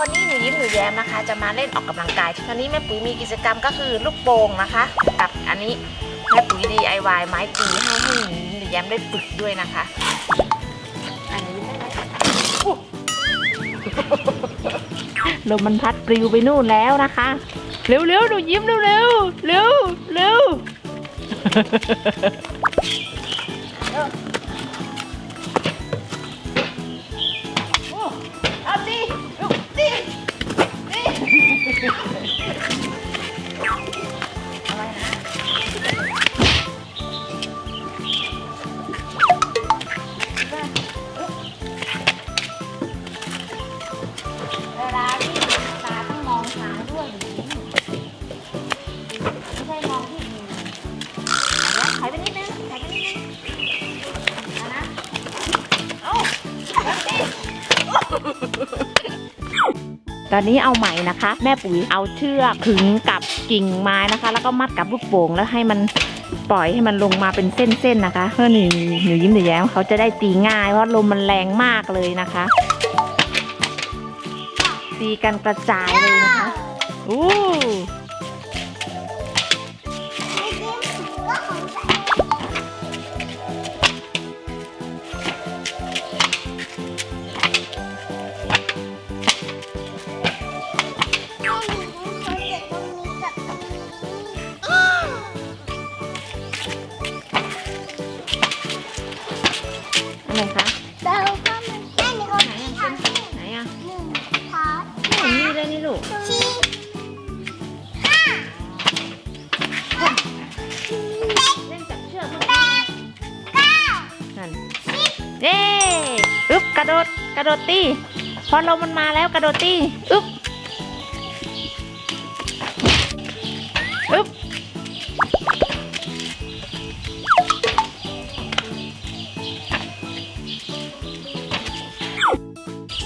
วันนี้หนูยิ้มหนูแย้มนะคะ จะมาเล่นออกกำลังกายตอนนี้แม่ปุ๋ยมีกิจกรรมก็คือลูกโป่งนะคะ กับอันนี้แม่ปุ๋ย DIY ไม้ตีให้ให้หนูหนูแย้มได้ฝึกด้วยนะคะ อันนี้ได้ไหมลมมันพัดปลิวไปนู่นแล้วนะคะ เร็วเร็วๆหนูยิ้มเร็วเร็วเร็วเร็ว ตอนนี้เอาไหมนะคะ แม่ปุ๋ยเอาเชือกขึงกับกิ่งไม้นะคะ แล้วก็มัดกับลูกโป่งแล้วให้มันปล่อยให้มันลงมาเป็นเส้นๆนะคะเพื่อหนูหนูยิ้มหนูแย้มเขาจะได้ตีง่ายเพราะลมมันแรงมากเลยนะคะ ตีกันกระจายเลยนะคะ อู้ อะไรคะเราก็มันได้ในคนไหนอะทำให้ไหนอะหนึ่งพอดไม่เห็นมีเลยนี่ลูกชี้ห้าเล่นจับเชือกแปดเก้านั่นเย้อึ๊บกระโดดกระโดดตีพอลมมันมาแล้วกระโดดตีอึ๊บ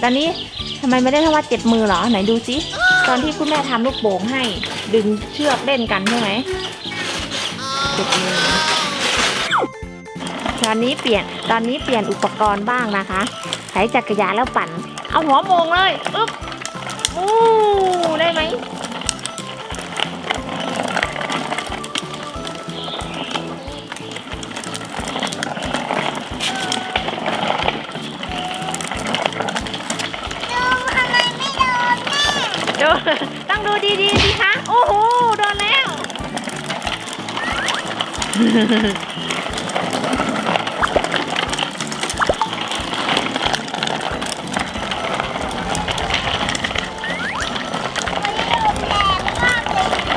ตอนนี้ทำไมไม่ได้ทั้งว่าเจ็บมือเหรอไหนดูสิตอนที่คุณแม่ทำลูกโป่งให้ ดึงเชือกเล่นกันใช่ไหมเจ็บมือตอนนี้เปลี่ยนตอนนี้เปลี่ยนอุปกรณ์บ้างนะคะใช้จักรยานแล้วปั่น เอาหัวโมงเลยอึ๊บอู้ได้ไหม ดูต้องดูดีๆสิคะโอ้โหโดนแล้ว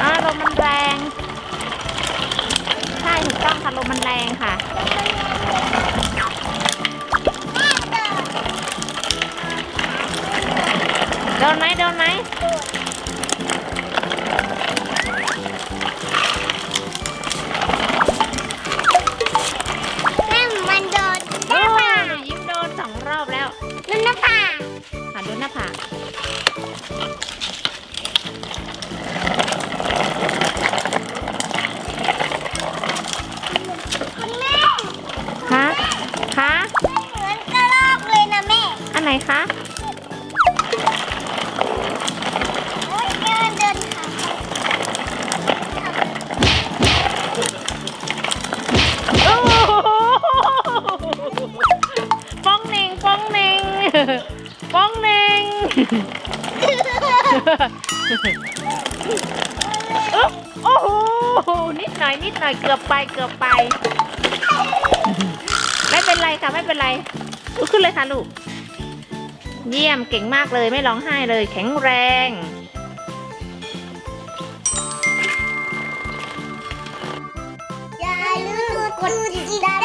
อ่าลมมันแรง ใช่ถูกต้องค่ะลมมันแรงค่ะ โดนไหมโดนไหม ค่ะโดนหน้าผากคุณแม่คะคะเหมือนกระรอกเลยนะแม่อันไหนคะ โอ้ยเดินเดินขาโอ้โหป้องเหน่งป้องเหน่งป้องเหน่งอึ๊บ โอ้โห นิดหน่อยนิดหน่อยเกือบไปเกือบไป ไม่เป็นไรค่ะไม่เป็นไรลุกขึ้นเลยค่ะลูก เยี่ยมเก่งมากเลยไม่ร้องไห้เลย แข็งแรง อย่าลืมกดติดตาม